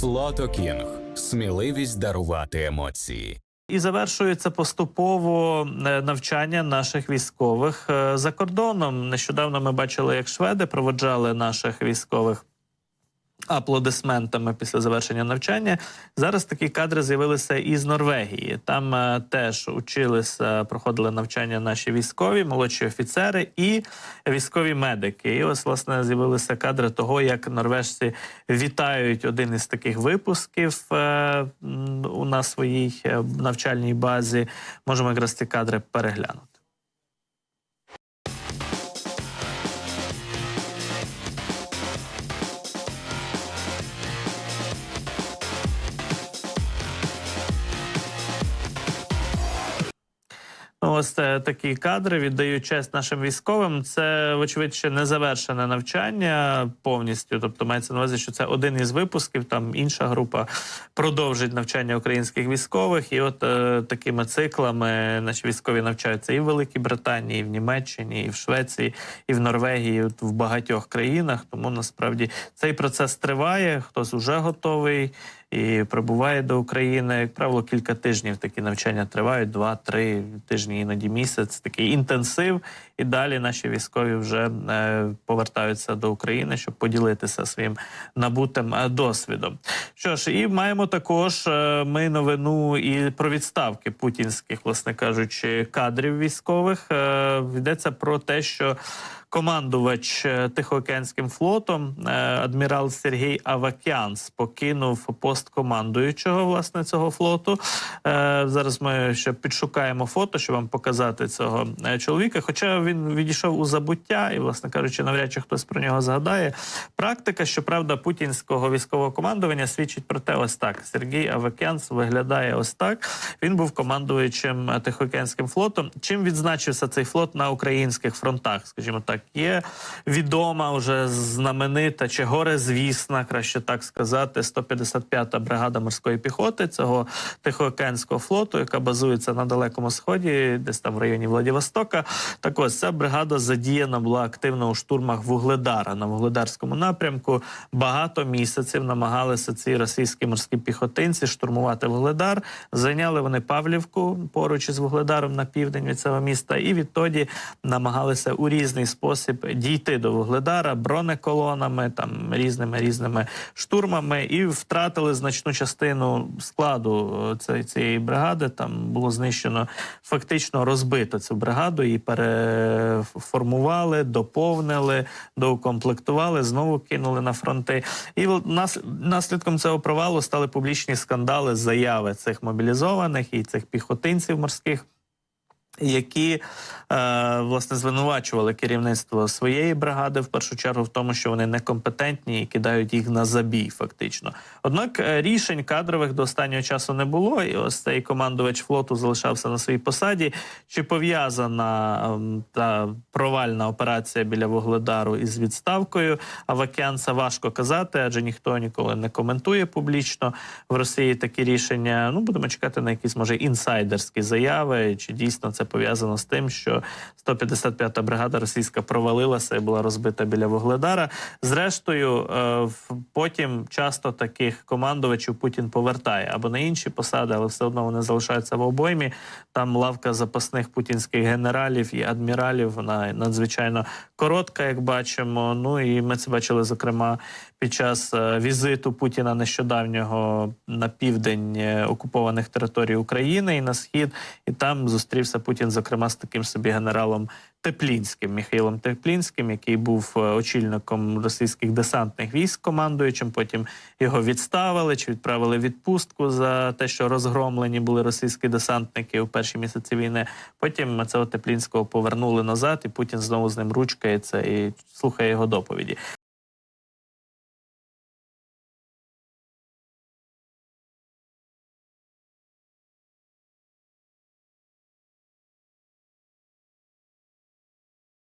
Слото Кінг. Сміливість дарувати емоції. І завершується поступово е, навчання наших військових е, за кордоном. Нещодавно ми бачили, як шведи проводжали наших військових аплодисментами після завершення навчання. Зараз такі кадри з'явилися із Норвегії. Там е, теж училися, проходили навчання наші військові, молодші офіцери і військові медики. І ось власне з'явилися кадри того, як норвежці вітають один із таких випусків е, у на своїй е, навчальній базі. Можемо якраз ці кадри переглянути. Ось е, такі кадри віддають честь нашим військовим. Це, вочевидь, ще не завершене навчання повністю. Тобто мається на увазі, що це один із випусків. Там інша група продовжить навчання українських військових. І от е, такими циклами наші військові навчаються і в Великій Британії, і в Німеччині, і в Швеції, і в Норвегії, і от в багатьох країнах. Тому насправді цей процес триває. Хтось уже готовий і прибуває до України. Як правило, кілька тижнів такі навчання тривають, два-три тижні, іноді місяць. Такий інтенсив. І далі наші військові вже е, повертаються до України, щоб поділитися своїм набутим е, досвідом. Що ж, і маємо також е, ми новину і про відставки путінських, власне кажучи, кадрів військових. Йдеться про те, що командувач е, Тихоокеанським флотом е, адмірал Сергій Авакянс покинув пост командуючого власне цього флоту. Е, Зараз ми ще підшукаємо фото, щоб вам показати цього чоловіка. Хоча він відійшов у забуття, і, власне кажучи, навряд чи хтось про нього згадає. Практика, щоправда, путінського військового командування свідчить про те, ось так. Сергій Авакянс виглядає ось так. Він був командуючим Тихоокеанським флотом. Чим відзначився цей флот на українських фронтах? Скажімо так, є відома вже знаменита чи горе-звісна, краще так сказати, 155-та бригада морської піхоти цього Тихоокеанського флоту, яка базується на далекому сході, десь там в районі Владивостока. Так ось ця бригада задіяна була активно у штурмах Вугледара на Вугледарському напрямку. Багато місяців намагалися ці російські морські піхотинці штурмувати Вугледар. Зайняли вони Павлівку поруч із Вугледаром на південь від цього міста, і відтоді намагалися у різний спосіб дійти до Вугледара бронеколонами, там різними різними штурмами, і втратили значну частину складу е, цієї, бригади. Там було знищено фактично розбито цю бригаду, її переформували, доповнили, доукомплектували, знову кинули на фронти. І нас, наслідком цього провалу стали публічні скандали, заяви цих мобілізованих і цих піхотинців морських. Які е, власне звинувачували керівництво своєї бригади в першу чергу в тому, що вони некомпетентні і кидають їх на забій, фактично. Однак е, рішень кадрових до останнього часу не було, і ось цей командувач флоту залишався на своїй посаді. Чи пов'язана ем, та провальна операція біля Вугледару із відставкою Авакянса важко казати, адже ніхто ніколи не коментує публічно в Росії такі рішення. Ну будемо чекати на якісь може інсайдерські заяви, чи дійсно це пов'язано з тим, що 155-та бригада російська провалилася і була розбита біля Вугледара. Зрештою, е, потім часто таких командувачів Путін повертає або на інші посади, але все одно вони залишаються в обоймі. Там лавка запасних путінських генералів і адміралів вона надзвичайно коротка, як бачимо. Ну і ми це бачили зокрема під час е, візиту Путіна нещодавнього на південь е, окупованих територій України і на схід. І там зустрівся Путін, зокрема, з таким собі генералом Теплінським, Михайлом Теплінським, який був е, очільником російських десантних військ, командуючим. Потім його відставили чи відправили відпустку за те, що розгромлені були російські десантники у перші місяці війни. Потім цього Теплінського повернули назад, і Путін знову з ним ручкається і слухає його доповіді.